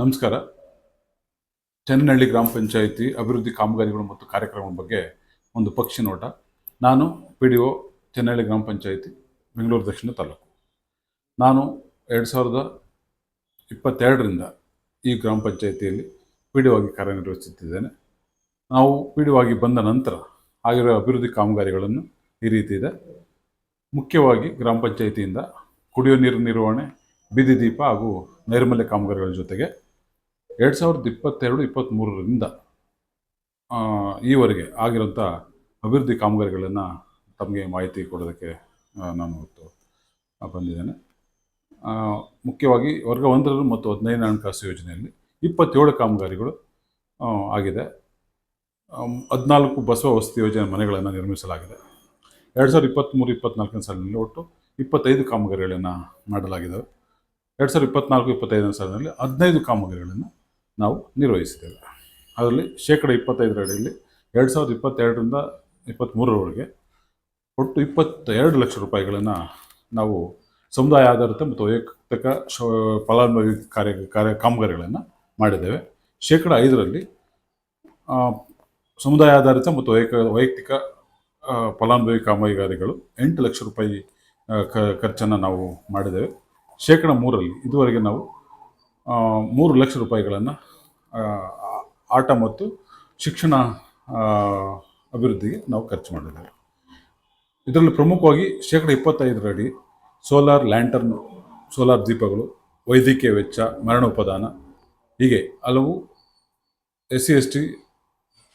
ನಮಸ್ಕಾರ. ಚೆನ್ನಹಳ್ಳಿ ಗ್ರಾಮ ಪಂಚಾಯಿತಿ ಅಭಿವೃದ್ಧಿ ಕಾಮಗಾರಿಗಳು ಮತ್ತು ಕಾರ್ಯಕ್ರಮಗಳ ಬಗ್ಗೆ ಒಂದು ಪಕ್ಷಿ ನೋಟ. ನಾನು ಪಿ ಡಿ ಒ ಚೆನ್ನಹಳ್ಳಿ ಗ್ರಾಮ ಪಂಚಾಯಿತಿ, ಬೆಂಗಳೂರು ದಕ್ಷಿಣ ತಾಲೂಕು. ನಾನು ಎರಡು ಸಾವಿರದ ಇಪ್ಪತ್ತೆರಡರಿಂದ ಈ ಗ್ರಾಮ ಪಂಚಾಯಿತಿಯಲ್ಲಿ ಪಿ ಡಿ ಒಗಿ ಕಾರ್ಯನಿರ್ವಹಿಸುತ್ತಿದ್ದೇನೆ. ನಾವು ಪಿ ಡಿ ಒ ಆಗಿ ಬಂದ ನಂತರ ಆಗಿರುವ ಅಭಿವೃದ್ಧಿ ಕಾಮಗಾರಿಗಳನ್ನು ಈ ರೀತಿ ಇದೆ. ಮುಖ್ಯವಾಗಿ ಗ್ರಾಮ ಪಂಚಾಯಿತಿಯಿಂದ ಕುಡಿಯೋ ನೀರು ನಿರ್ವಹಣೆ, ಬೀದಿ ದೀಪ ಹಾಗೂ ನೈರ್ಮಲ್ಯ ಕಾಮಗಾರಿಗಳ ಜೊತೆಗೆ ಎರಡು ಸಾವಿರದ ಇಪ್ಪತ್ತೆರಡು ಇಪ್ಪತ್ತ್ಮೂರರಿಂದ ಈವರೆಗೆ ಆಗಿರೋಂಥ ಅಭಿವೃದ್ಧಿ ಕಾಮಗಾರಿಗಳನ್ನು ತಮಗೆ ಮಾಹಿತಿ ಕೊಡೋದಕ್ಕೆ ನಾನು ಇವತ್ತು ಬಂದಿದ್ದೇನೆ. ಮುಖ್ಯವಾಗಿ ವರ್ಗ ಒಂದರ ಮತ್ತು ಹದಿನೈದನೇ ಹಣಕಾಸು ಯೋಜನೆಯಲ್ಲಿ ಇಪ್ಪತ್ತೇಳು ಕಾಮಗಾರಿಗಳು ಆಗಿದೆ. ಹದಿನಾಲ್ಕು ಬಸವ ವಸತಿ ಯೋಜನೆ ಮನೆಗಳನ್ನು ನಿರ್ಮಿಸಲಾಗಿದೆ. ಎರಡು ಸಾವಿರದ ಇಪ್ಪತ್ತ್ಮೂರು ಇಪ್ಪತ್ತ್ನಾಲ್ಕನೇ ಸಾಲಿನಲ್ಲಿ ಒಟ್ಟು ಇಪ್ಪತ್ತೈದು ಕಾಮಗಾರಿಗಳನ್ನು ಮಾಡಲಾಗಿದೆ ಎರಡು ಸಾವಿರದ ಇಪ್ಪತ್ತ್ನಾಲ್ಕು ಇಪ್ಪತ್ತೈದನೇ ಸಾಲಿನಲ್ಲಿ ಹದಿನೈದು ಕಾಮಗಾರಿಗಳನ್ನು ನಾವು ನಿರ್ವಹಿಸಿದ್ದೇವೆ. ಅದರಲ್ಲಿ ಶೇಕಡ ಇಪ್ಪತ್ತೈದರ ಅಡಿಯಲ್ಲಿ ಎರಡು ಸಾವಿರದ ಇಪ್ಪತ್ತೆರಡರಿಂದ ಇಪ್ಪತ್ತ್ಮೂರರವರೆಗೆ ಒಟ್ಟು ಇಪ್ಪತ್ತೆರಡು ಲಕ್ಷ ರೂಪಾಯಿಗಳನ್ನು ನಾವು ಸಮುದಾಯ ಆಧಾರಿತ ಮತ್ತು ವೈಯಕ್ತಿಕ ಶ, ಫಲಾನುಭವಿ ಕಾರ್ಯ ಕಾರ್ಯ, ಕಾಮಗಾರಿಗಳನ್ನು ಮಾಡಿದ್ದೇವೆ. ಶೇಕಡ ಐದರಲ್ಲಿ ಸಮುದಾಯ ಆಧಾರಿತ ಮತ್ತು ವೈಯಕ ವೈಯಕ್ತಿಕ ಫಲಾನುಭವಿ ಕಾಮಗಾರಿಗಳು ಎಂಟು ಲಕ್ಷ ರೂಪಾಯಿ ಖರ್ಚನ್ನು ನಾವು ಮಾಡಿದ್ದೇವೆ. ಶೇಕಡ ಮೂರರಲ್ಲಿ ಇದುವರೆಗೆ ನಾವು ಮೂರು ಲಕ್ಷ ರೂಪಾಯಿಗಳನ್ನು ಆಟ ಮತ್ತು ಶಿಕ್ಷಣ ಅಭಿವೃದ್ಧಿಗೆ ನಾವು ಖರ್ಚು ಮಾಡಿದ್ದೇವೆ. ಇದರಲ್ಲಿ ಪ್ರಮುಖವಾಗಿ ಶೇಕಡ ಇಪ್ಪತ್ತೈದರಡಿ ಸೋಲಾರ್ ಲ್ಯಾಂಟರ್ನ್, ಸೋಲಾರ್ ದೀಪಗಳು, ವೈದ್ಯಕೀಯ ವೆಚ್ಚ ಮರಣೋಪದಾನ ಹೀಗೆ ಹಲವು ಎಸ್ ಸಿ ಎಸ್ ಟಿ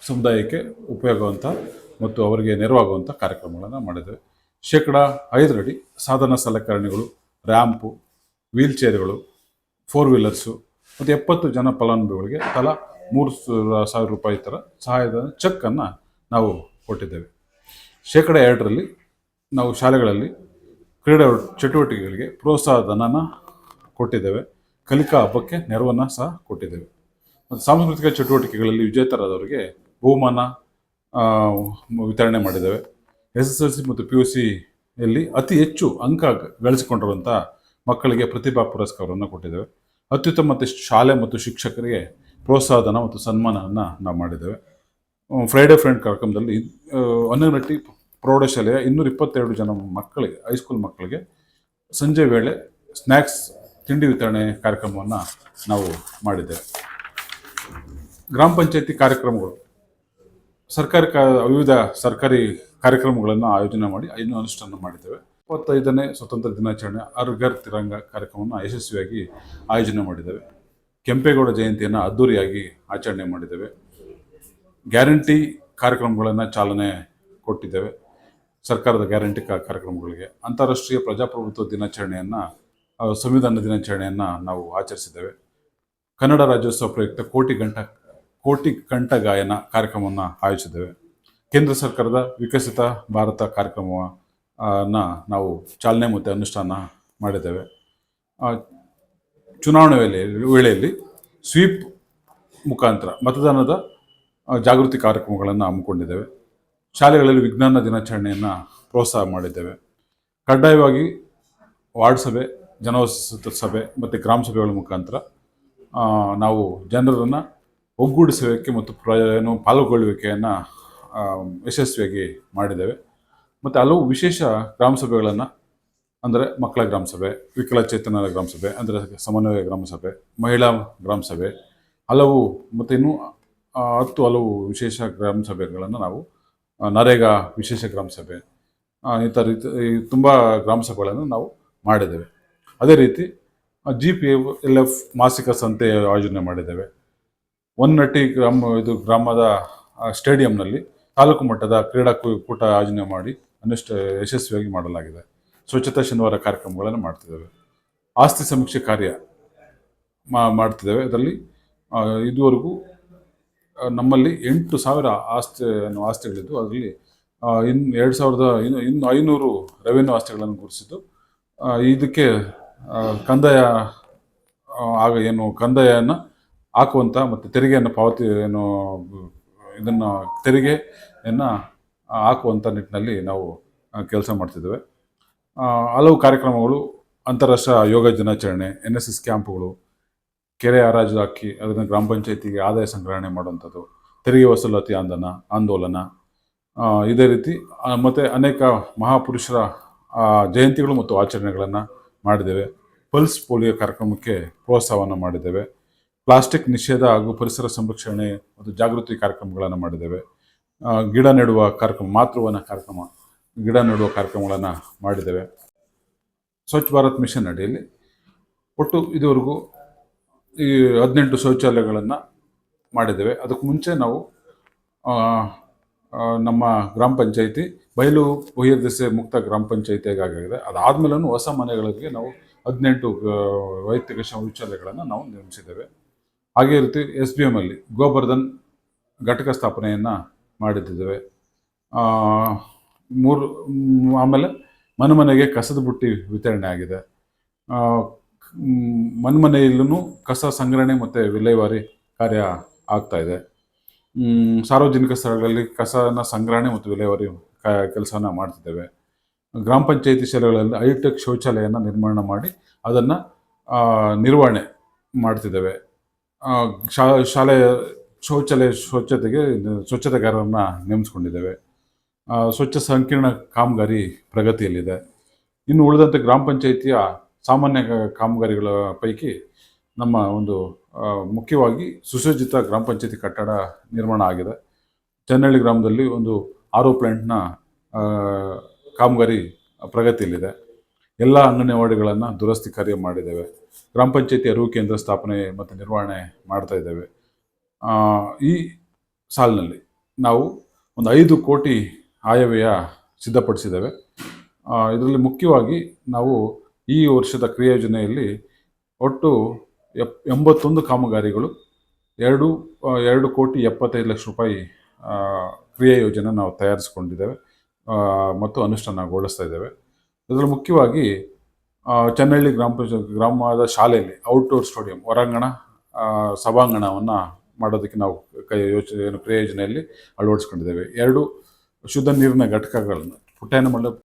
ಸಮುದಾಯಕ್ಕೆ ಉಪಯೋಗವಂಥ ಮತ್ತು ಅವರಿಗೆ ನೆರವಾಗುವಂಥ ಕಾರ್ಯಕ್ರಮಗಳನ್ನು ಮಾಡಿದ್ದೇವೆ. ಶೇಕಡ ಐದರಡಿ ಸಾಧನ ಸಲಕರಣೆಗಳು, ರ್ಯಾಂಪು ವೀಲ್ ಚೇರ್ಗಳು ಫೋರ್ ವೀಲರ್ಸು ಮತ್ತು ಎಪ್ಪತ್ತು ಜನ ಫಲಾನುಭವಿಗಳಿಗೆ ತಲಾ ಮೂರು ಸಾವಿರ ರೂಪಾಯಿ ಥರ ಸಹಾಯದ ಚೆಕ್ಕನ್ನು ನಾವು ಕೊಟ್ಟಿದ್ದೇವೆ. ಶೇಕಡ ಎರಡರಲ್ಲಿ ನಾವು ಶಾಲೆಗಳಲ್ಲಿ ಕ್ರೀಡಾ ಚಟುವಟಿಕೆಗಳಿಗೆ ಪ್ರೋತ್ಸಾಹ ಧನನ ಕೊಟ್ಟಿದ್ದೇವೆ. ಕಲಿಕಾ ಹಬ್ಬಕ್ಕೆ ನೆರವನ್ನು ಸಹ ಕೊಟ್ಟಿದ್ದೇವೆ. ಮತ್ತು ಸಾಂಸ್ಕೃತಿಕ ಚಟುವಟಿಕೆಗಳಲ್ಲಿ ವಿಜೇತರಾದವರಿಗೆ ಬಹುಮಾನ ವಿತರಣೆ ಮಾಡಿದ್ದೇವೆ. ಎಸ್ ಎಸ್ ಎಲ್ ಸಿ ಮತ್ತು ಪಿ ಯು ಸಿಯಲ್ಲಿ ಅತಿ ಹೆಚ್ಚು ಅಂಕ ಗಳಿಸಿಕೊಂಡಿರುವಂಥ ಮಕ್ಕಳಿಗೆ ಪ್ರತಿಭಾ ಪುರಸ್ಕಾರವನ್ನು ಕೊಟ್ಟಿದ್ದೇವೆ. ಅತ್ಯುತ್ತಮ ಶಾಲೆ ಮತ್ತು ಶಿಕ್ಷಕರಿಗೆ ಪ್ರೋತ್ಸಾಹಧನ ಮತ್ತು ಸನ್ಮಾನವನ್ನು ನಾವು ಮಾಡಿದ್ದೇವೆ. ಫ್ರೈಡೇ ಫ್ರೆಂಡ್ ಕಾರ್ಯಕ್ರಮದಲ್ಲಿ ಆ, ಹೊನ್ನನಟ್ಟಿ ಪ್ರೌಢಶಾಲೆಯ ಇನ್ನೂರ ಇಪ್ಪತ್ತೆರಡು ಜನ ಮಕ್ಕಳಿಗೆ ಹೈಸ್ಕೂಲ್ ಮಕ್ಕಳಿಗೆ ಸಂಜೆ ವೇಳೆ ಸ್ನ್ಯಾಕ್ಸ್ ತಿಂಡಿ ವಿತರಣೆ ಕಾರ್ಯಕ್ರಮವನ್ನು ನಾವು ಮಾಡಿದ್ದೇವೆ. ಗ್ರಾಮ ಪಂಚಾಯತಿ ಕಾರ್ಯಕ್ರಮಗಳು ಸರ್ಕಾರಿ ಕ ವಿವಿಧ ಸರ್ಕಾರಿ ಕಾರ್ಯಕ್ರಮಗಳನ್ನು ಆಯೋಜನೆ ಮಾಡಿ ಇನ್ನೂ ಅನುಷ್ಠಾನ ಮಾಡಿದ್ದೇವೆ. ಇಪ್ಪತ್ತೈದನೇ ಸ್ವತಂತ್ರ ದಿನಾಚರಣೆ ಅರ್ಗರ್ ತಿರಂಗ ಕಾರ್ಯಕ್ರಮವನ್ನು ಯಶಸ್ವಿಯಾಗಿ ಆಯೋಜನೆ ಮಾಡಿದ್ದೇವೆ. ಕೆಂಪೇಗೌಡ ಜಯಂತಿಯನ್ನು ಅದ್ದೂರಿಯಾಗಿ ಆಚರಣೆ ಮಾಡಿದ್ದೇವೆ. ಗ್ಯಾರಂಟಿ ಕಾರ್ಯಕ್ರಮಗಳನ್ನು ಚಾಲನೆ ಕೊಟ್ಟಿದ್ದೇವೆ. ಸರ್ಕಾರದ ಗ್ಯಾರಂಟಿ ಕಾರ್ಯಕ್ರಮಗಳಿಗೆ ಅಂತಾರಾಷ್ಟ್ರೀಯ ಪ್ರಜಾಪ್ರಭುತ್ವ ದಿನಾಚರಣೆಯನ್ನು ಸಂವಿಧಾನ ದಿನಾಚರಣೆಯನ್ನು ನಾವು ಆಚರಿಸಿದ್ದೇವೆ. ಕನ್ನಡ ರಾಜ್ಯೋತ್ಸವ ಪ್ರಯುಕ್ತ ಕೋಟಿ ಗಂಟ, ಕೋಟಿ ಕಂಠ ಗಾಯನ ಕಾರ್ಯಕ್ರಮವನ್ನು ಆಯೋಜಿಸಿದ್ದೇವೆ. ಕೇಂದ್ರ ಸರ್ಕಾರದ ವಿಕಸಿತ ಭಾರತ ಕಾರ್ಯಕ್ರಮವನ್ನು ನಾವು ಚಾಲನೆ ಮತ್ತು ಅನುಷ್ಠಾನ ಮಾಡಿದ್ದೇವೆ. ಚುನಾವಣೆ ವೇಳೆ ವೇಳೆಯಲ್ಲಿ ಸ್ವೀಪ್ ಮುಖಾಂತರ ಮತದಾನದ ಜಾಗೃತಿ ಕಾರ್ಯಕ್ರಮಗಳನ್ನು ಹಮ್ಮಿಕೊಂಡಿದ್ದೇವೆ. ಶಾಲೆಗಳಲ್ಲಿ ವಿಜ್ಞಾನ ದಿನಾಚರಣೆಯನ್ನು ಪ್ರೋತ್ಸಾಹ ಮಾಡಿದ್ದೇವೆ. ಕಡ್ಡಾಯವಾಗಿ ವಾರ್ಡ್ ಸಭೆ, ಜನವಸತಿ ಸಭೆ ಮತ್ತು ಗ್ರಾಮ ಸಭೆಗಳ ಮುಖಾಂತರ ನಾವು ಜನರನ್ನು ಒಗ್ಗೂಡಿಸುವಿಕೆ ಮತ್ತು ಪ್ರ ಏನು ಪಾಲ್ಗೊಳ್ಳುವಿಕೆಯನ್ನು ಯಶಸ್ವಿಯಾಗಿ ಮಾಡಿದ್ದೇವೆ. ಮತ್ತು ಹಲವು ವಿಶೇಷ ಗ್ರಾಮ ಸಭೆಗಳನ್ನು, ಅಂದರೆ ಮಕ್ಕಳ ಗ್ರಾಮ ಸಭೆ ವಿಕಲಚೇತನರ ಗ್ರಾಮ ಸಭೆ, ಅಂದರೆ ಸಮನ್ವಯ ಗ್ರಾಮ ಸಭೆ, ಮಹಿಳಾ ಗ್ರಾಮ ಸಭೆ, ಹಲವು ಮತ್ತು ಇನ್ನೂ ಹತ್ತು ಹಲವು ವಿಶೇಷ ಗ್ರಾಮ ಸಭೆಗಳನ್ನು ನಾವು ನರೇಗಾ ವಿಶೇಷ ಗ್ರಾಮ ಸಭೆ ಥರ ರೀತಿ ತುಂಬ ಗ್ರಾಮ ಸಭೆಗಳನ್ನು ನಾವು ಮಾಡಿದ್ದೇವೆ. ಅದೇ ರೀತಿ ಜಿ ಪಿ ಎಲ್ ಎಫ್ ಮಾಸಿಕ ಸಂತೆ ಆಯೋಜನೆ ಮಾಡಿದ್ದೇವೆ. ಒನ್ನಟ್ಟಿ ಗ್ರಾಮ, ಇದು ಗ್ರಾಮದ ಸ್ಟೇಡಿಯಂನಲ್ಲಿ ತಾಲೂಕು ಮಟ್ಟದ ಕ್ರೀಡಾಕೂಟ ಕೂಟ ಆಯೋಜನೆ ಮಾಡಿ ಅನ್ನಿಷ್ಟ ಯಶಸ್ವಿಯಾಗಿ ಮಾಡಲಾಗಿದೆ. ಸ್ವಚ್ಛತಾ ಶನಿವಾರ ಕಾರ್ಯಕ್ರಮಗಳನ್ನು ಮಾಡ್ತಿದ್ದೇವೆ. ಆಸ್ತಿ ಸಮೀಕ್ಷೆ ಕಾರ್ಯ ಮಾ, ಮಾಡ್ತಿದ್ದೇವೆ. ಅದರಲ್ಲಿ ಇದುವರೆಗೂ ನಮ್ಮಲ್ಲಿ ಎಂಟು ಸಾವಿರ ಆಸ್ತಿ ಆಸ್ತಿಗಳಿದ್ದು, ಅದರಲ್ಲಿ ಇನ್ನು ಎರಡು ಸಾವಿರದ ಇನ್ನು ಇನ್ನು ಐನೂರು ರೆವೆನ್ಯೂ ಆಸ್ತಿಗಳನ್ನು ಗುರುತಿಸಿದ್ದು ಇದಕ್ಕೆ ಕಂದಾಯ ಆಗ ಏನು ಕಂದಾಯನ ಹಾಕುವಂಥ ಮತ್ತು ತೆರಿಗೆಯನ್ನು ಪಾವತಿ, ಏನು, ಇದನ್ನು ತೆರಿಗೆಯನ್ನು ಹಾಕುವಂಥ ನಿಟ್ಟಿನಲ್ಲಿ ನಾವು ಕೆಲಸ ಮಾಡ್ತಿದ್ದೇವೆ. ಹಲವು ಕಾರ್ಯಕ್ರಮಗಳು, ಅಂತಾರಾಷ್ಟ್ರೀಯ ಯೋಗ ದಿನಾಚರಣೆ ಎನ್ ಎಸ್ ಎಸ್ ಕ್ಯಾಂಪ್ಗಳು, ಕೆರೆ ಹರಾಜು ಹಾಕಿ ಅದನ್ನು ಗ್ರಾಮ ಪಂಚಾಯತಿಗೆ ಆದಾಯ ಸಂಗ್ರಹಣೆ ಮಾಡುವಂಥದ್ದು, ತೆರಿಗೆ ವಸೂಲಾತಿ ಆಂದೋಲನ ಆಂದೋಲನ ಇದೇ ರೀತಿ ಮತ್ತು ಅನೇಕ ಮಹಾಪುರುಷರ ಜಯಂತಿಗಳು ಮತ್ತು ಆಚರಣೆಗಳನ್ನು ಮಾಡಿದ್ದೇವೆ. ಪಲ್ಸ್ ಪೋಲಿಯೋ ಕಾರ್ಯಕ್ರಮಕ್ಕೆ ಪ್ರೋತ್ಸಾಹವನ್ನು ಮಾಡಿದ್ದೇವೆ. ಪ್ಲಾಸ್ಟಿಕ್ ನಿಷೇಧ ಹಾಗೂ ಪರಿಸರ ಸಂರಕ್ಷಣೆ ಮತ್ತು ಜಾಗೃತಿ ಕಾರ್ಯಕ್ರಮಗಳನ್ನು ಮಾಡಿದ್ದೇವೆ. ಗಿಡ ನೆಡುವ ಕಾರ್ಯಕ್ರಮ, ಮಾತೃವನ ಕಾರ್ಯಕ್ರಮ, ಗಿಡ ನೆಡುವ ಕಾರ್ಯಕ್ರಮಗಳನ್ನು ಮಾಡಿದ್ದೇವೆ. ಸ್ವಚ್ಛ ಭಾರತ್ ಮಿಷನ್ ಅಡಿಯಲ್ಲಿ ಒಟ್ಟು ಇದುವರೆಗೂ ಈ ಹದಿನೆಂಟು ಶೌಚಾಲಯಗಳನ್ನು ಮಾಡಿದ್ದೇವೆ. ಅದಕ್ಕೆ ಮುಂಚೆ ನಾವು ನಮ್ಮ ಗ್ರಾಮ ಪಂಚಾಯಿತಿ, ಬಯಲು ಬಹಿರ್ದೆಸೆ ಮುಕ್ತ ಗ್ರಾಮ ಪಂಚಾಯಿತಿಯಾಗಿದೆ ಅದಾದಮೇಲೂ ಹೊಸ ಮನೆಗಳಿಗೆ ನಾವು ಹದಿನೆಂಟು ವೈಯಕ್ತಿಕ ಶೌಚಾಲಯಗಳನ್ನು ನಾವು ನಿರ್ಮಿಸಿದ್ದೇವೆ. ಹಾಗೇ ರೀತಿ ಎಸ್ ಬಿ ಎಮ್ಮಲ್ಲಿ ಗೋಬರ್ಧನ್ ಘಟಕ ಸ್ಥಾಪನೆಯನ್ನು ಮಾಡಿದ್ದೇವೆ ಆ, ಮೂರು ಆಮೇಲೆ ಮನೆ ಮನೆಗೆ ಕಸದ ಬುಟ್ಟಿ ವಿತರಣೆ ಆಗಿದೆ. ಮನೆ ಮನೆಯಲ್ಲೂ ಕಸ ಸಂಗ್ರಹಣೆ ಮತ್ತು ವಿಲೇವಾರಿ ಕಾರ್ಯ ಆಗ್ತಾ ಇದೆ. ಸಾರ್ವಜನಿಕ ಸ್ಥಳಗಳಲ್ಲಿ ಕಸನ ಸಂಗ್ರಹಣೆ ಮತ್ತು ವಿಲೇವಾರಿ ಕೆಲಸನ ಮಾಡ್ತಿದ್ದೇವೆ. ಗ್ರಾಮ ಪಂಚಾಯಿತಿ ಶಾಲೆಗಳಲ್ಲಿ ಹೈಟೆಕ್ ಶೌಚಾಲಯನ ನಿರ್ಮಾಣ ಮಾಡಿ ಅದನ್ನು ನಿರ್ವಹಣೆ ಮಾಡ್ತಿದ್ದೇವೆ. ಶಾ ಶಾಲೆಯ ಶೌಚಾಲಯ ಸ್ವಚ್ಛತೆಗೆ ಸ್ವಚ್ಛತೆಗಾರರನ್ನು ನೇಮಿಸ್ಕೊಂಡಿದ್ದೇವೆ. ಸ್ವಚ್ಛ ಸಂಕೀರ್ಣ ಕಾಮಗಾರಿ ಪ್ರಗತಿಯಲ್ಲಿದೆ. ಇನ್ನು ಉಳಿದಂತೆ ಗ್ರಾಮ ಪಂಚಾಯಿತಿಯ ಸಾಮಾನ್ಯ ಕಾಮಗಾರಿಗಳ ಪೈಕಿ ನಮ್ಮ ಒಂದು ಮುಖ್ಯವಾಗಿ ಸುಸಜ್ಜಿತ ಗ್ರಾಮ ಪಂಚಾಯತಿ ಕಟ್ಟಡ ನಿರ್ಮಾಣ ಆಗಿದೆ. ಚೆನ್ನಳ್ಳಿ ಗ್ರಾಮದಲ್ಲಿ ಒಂದು ಆರೋ ಪ್ಲಾಂಟ್ನ ಕಾಮಗಾರಿ ಪ್ರಗತಿಯಲ್ಲಿದೆ. ಎಲ್ಲ ಅಂಗನವಾಡಿಗಳನ್ನು ದುರಸ್ತಿ ಕಾರ್ಯ ಮಾಡಿದ್ದೇವೆ. ಗ್ರಾಮ ಪಂಚಾಯತಿ ಅರಿವು ಕೇಂದ್ರ ಸ್ಥಾಪನೆ ಮತ್ತು ನಿರ್ವಹಣೆ ಮಾಡ್ತಾ ಇದ್ದೇವೆ. ಈ ಸಾಲಿನಲ್ಲಿ ನಾವು ಒಂದು ಐದು ಕೋಟಿ ಆಯವ್ಯಯ ಸಿದ್ಧಪಡಿಸಿದ್ದೇವೆ. ಇದರಲ್ಲಿ ಮುಖ್ಯವಾಗಿ ನಾವು ಈ ವರ್ಷದ ಕ್ರಿಯಾಯೋಜನೆಯಲ್ಲಿ ಒಟ್ಟು ಎಪ್, ಎಂಬತ್ತೊಂದು ಕಾಮಗಾರಿಗಳು, ಎರಡು ಎರಡು ಕೋಟಿ ಎಪ್ಪತ್ತೈದು ಲಕ್ಷ ರೂಪಾಯಿ ಕ್ರಿಯಾ ಯೋಜನೆ ನಾವು ತಯಾರಿಸಿಕೊಂಡಿದ್ದೇವೆ. ಮತ್ತು ಅನುಷ್ಠಾನಗೊಳಿಸ್ತಾ ಇದ್ದೇವೆ. ಇದರಲ್ಲಿ ಮುಖ್ಯವಾಗಿ ಚನ್ನಹಳ್ಳಿ ಗ್ರಾಮ ಪಂಚಾಯತ್ ಗ್ರಾಮದ ಶಾಲೆಯಲ್ಲಿ ಔಟ್ಡೋರ್ ಸ್ಟೇಡಿಯಂ, ಹೊರಾಂಗಣ ಸಭಾಂಗಣವನ್ನು ಮಾಡೋದಕ್ಕೆ ನಾವು ಕೈ ಯೋಚನೆ ಏನು ಕ್ರಿಯಾ ಯೋಜನೆಯಲ್ಲಿ ಅಳವಡಿಸ್ಕೊಂಡಿದ್ದೇವೆ. ಎರಡು ಶುದ್ಧ ನೀರಿನ ಘಟಕಗಳನ್ನು ಪುಟ್ಟಯ್ಯನಮಲ್ಲ